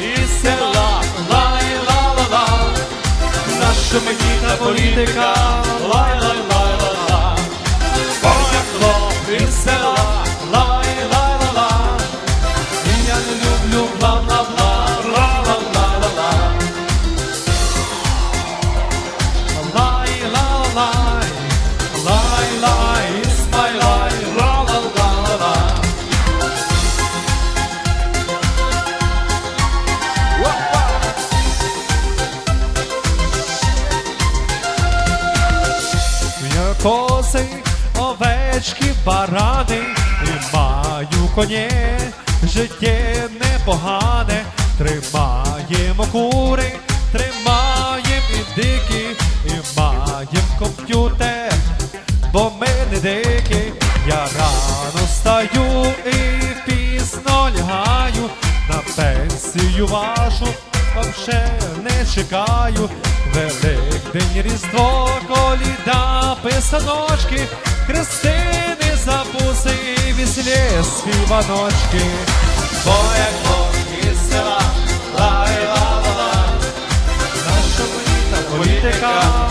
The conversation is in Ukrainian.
і села, лай ла ла ла Наша медійна політика, лай кози, овечки, барани, і маю коні, життя непогане, тримаємо кури, тримаєм і дикі, і маєм комп'ютер, бо ми не дикі, я рано стаю і пізно лягаю, на пенсію вашу вообще не чекаю. Великдень, Різдво, коліда, саночки, Христини запуси і веселі співаночки, бо як Бог із села, лай ла ла, наша політика.